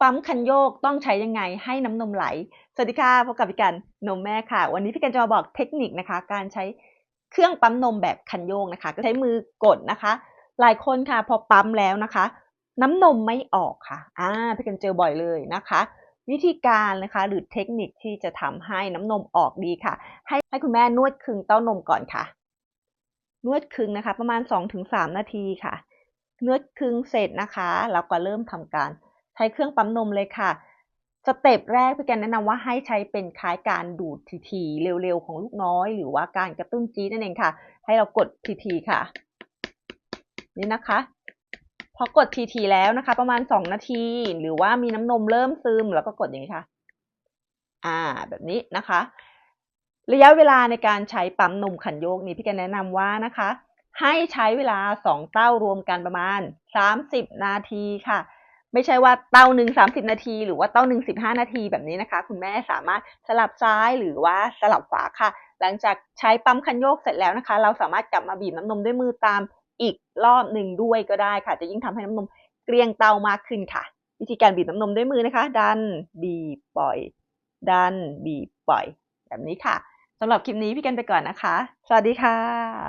ปั๊มคันโยกต้องใช้ยังไงให้น้ำนมไหล สวัสดีค่ะพบกับพี่กันนมแม่ค่ะ วันนี้พี่กันจะมาบอกเทคนิคนะคะ การใช้เครื่องปั๊มนมแบบคันโยกนะคะ ก็ใช้มือกดนะคะ หลายคนค่ะพอปั๊มแล้วนะคะ น้ำนมไม่ออกค่ะอ่าพี่กันเจอบ่อยเลยนะคะ วิธีการนะคะหรือเทคนิคที่จะทำให้น้ำนมออกดีค่ะ ให้ให้คุณแม่นวดคึงเต้านมก่อนค่ะ นวดคึงนะคะ ประมาณ 2-3 นาทีค่ะ นวดคึงเสร็จนะคะ เราก็เริ่มทำการ ช้เครื่องปั๊มนมเลยค่ะสเต็ปแรกพี่แกนแนะนำว่าให้ใช้เป็นคล้ายการดูดทีๆเร็วๆของลูกน้อย หรือว่าการกระตุ้นจี๊ดนั่นเองค่ะ ให้เรากดทีๆค่ะ นี่นะคะ พอกดทีๆแล้วนะคะ ประมาณ2นาที หรือว่ามีน้ำนมเริ่มซึมแล้วก็กดอย่างนี้ค่ะ อ่า แบบนี้นะคะ ระยะเวลาในการใช้ปั๊มนมขันโยกนี้พี่แกนแนะนำว่านะคะ ให้ใช้เวลา2เต้ารวมกันประมาณ30นาทีค่ะ ไม่ใช่ว่าเต้าหนึ่ง30นาที หรือว่าเต้าหนึ่ง15นาทีแบบนี้นะคะ คุณแม่สามารถสลับซ้ายหรือว่าสลับขวาค่ะ หลังจากใช้ปั๊มคันโยกเสร็จแล้วนะคะ เราสามารถกลับมาบีบน้ำนมด้วยมือตามอีกรอบหนึ่งด้วยก็ได้ค่ะ จะยิ่งทำให้น้ำนมเกลียงเตามากขึ้นค่ะ วิธีการบีบน้ำนมด้วยมือนะคะ ดันบีบปล่อย ดันบีบปล่อย แบบนี้ค่ะสำหรับคลิปนี้พี่กันไปก่อนนะคะ สวัสดีค่ะ